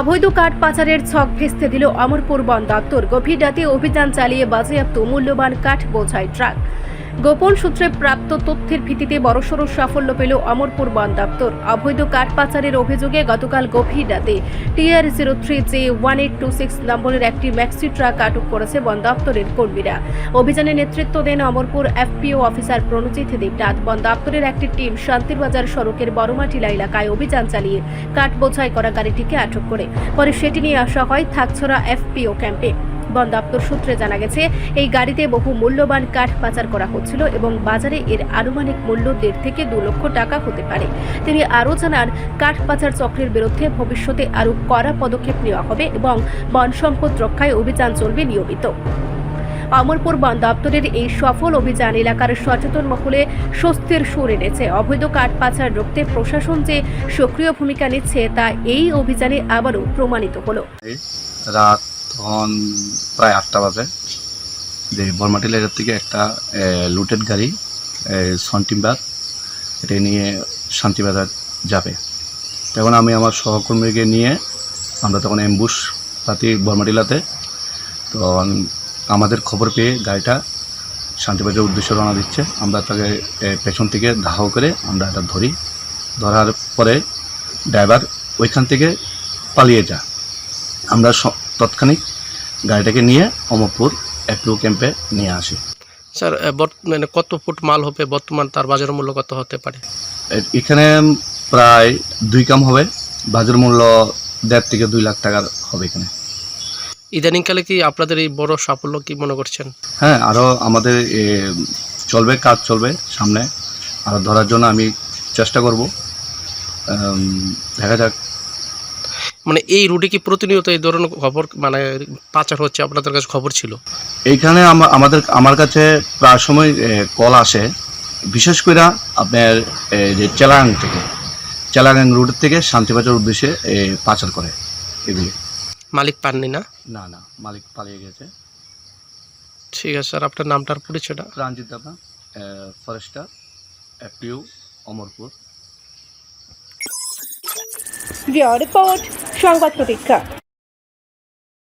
অবৈধ কাঠ পাচারের ছক ভেস্তে দিল অমরপুর বন দপ্তর গভীর রাতে অভিযান চালিয়ে বাজেয়াপ্ত মূল্যবান কাঠ বোঝাই ট্রাক। গোপন সূত্রে প্রাপ্ত তথ্যের ভিত্তিতে বড়সড় সাফল্য পেল অমরপুর বন দপ্তর। অবৈধ কাঠ পাচারের অভিযোগে গতকাল গভীর রাতে TR zero three J one eight two six নম্বরের একটি ম্যাক্সি ট্রাক আটক করেছে বন দপ্তরের কর্মীরা। অভিযানে নেতৃত্ব দেন অমরপুর এফপিও অফিসার প্রণজিৎ দেবনাথ। বন দপ্তরের একটি টিম শান্তিরবাজার সড়কের বড়মাটিলা এলাকায় অভিযান চালিয়ে কাঠ বোঝাই করা গাড়িটিকে আটক করে। পরে সেটি নিয়ে আসা হয় থাকছড়া এফপিও ক্যাম্পে। বন দপ্তর সূত্রে জানা গেছে, এই গাড়িতে বহু মূল্যবান কাঠ পাচার করা হচ্ছিল এবং বাজারে এর আনুমানিক মূল্য দেড় থেকে দু লক্ষ টাকা হতে পারে। তিনি আরও জানান, কাঠ পাচার চক্রের বিরুদ্ধে ভবিষ্যতে আরও কড়া পদক্ষেপ নেওয়া হবে এবং বন সম্পদ রক্ষায় অভিযান চলবে নিয়মিত। অমরপুর বন দপ্তরের এই সফল অভিযান এলাকার সচেতন মহলে স্বস্তির সুর এনেছে। অবৈধ কাঠ পাচার রুখতে প্রশাসন যে সক্রিয় ভূমিকা নিচ্ছে, তা এই অভিযানে আবারও প্রমাণিত হলো। রাত তখন প্রায় আটটা বাজে। যে বর্মাটি লেজার থেকে একটা লুটেড গাড়ি সন্টিমবাদ, এটা নিয়ে শান্তিবাজার যাবে। তখন আমি আমার সহকর্মীকে নিয়ে আমরা তখন অ্যাম্বুশ পাতি বর্মাটিলাতে তো আমাদের খবর পেয়ে গাড়িটা শান্তিবাজার উদ্দেশ্যে রওনা দিচ্ছে। আমরা তাকে পেছন থেকে ধাও করে আমরা এটা ধরি। ধরার পরে ড্রাইভার ওইখান থেকে পালিয়ে যা আমরা তৎক্ষণিক গাড়িটাকে নিয়ে অমরপুর অ্যাপ্রু ক্যাম্পে নিয়ে আসি। স্যার মানে কত ফুট মাল হবে? বর্তমান তার বাজার মূল্য কত হতে পারে? এখানে প্রায় দুই কাম হবে। বাজার মূল্য দেড় থেকে দুই লাখ টাকার হবে এখানে। ইদানিংকালে কি আপনাদের এই বড় সাফল্য কি মনে করছেন? হ্যাঁ আরও আমাদের এ, চলবে কাজ চলবে সামনে। আরও ধরার জন্য আমি চেষ্টা করব। দেখা যাক মানে এই রুটে কি প্রতিনিয়ত এই ধরনের খবর মানে পাচার হচ্ছে আপনাদের কাছে খবর ছিল? এইখানে আমাদের আমার কাছে প্রায় সময় কল আসে। বিশেষ করে আপনার যে চেলাগাং থেকে চেলাগাং রুট থেকে শান্তিবাজার উদ্দেশ্যে পাচার করে এগুলি। মালিক পাননি না? না না মালিক পালিয়ে গেছে। ঠিক আছে স্যার আপনার নামটার পরিচয়টা প্রাণজিৎ দাবা ফরেস্টার এফটিউ অমরপুর। রিপোর্ট। সংবাদ প্রতীক্ষা।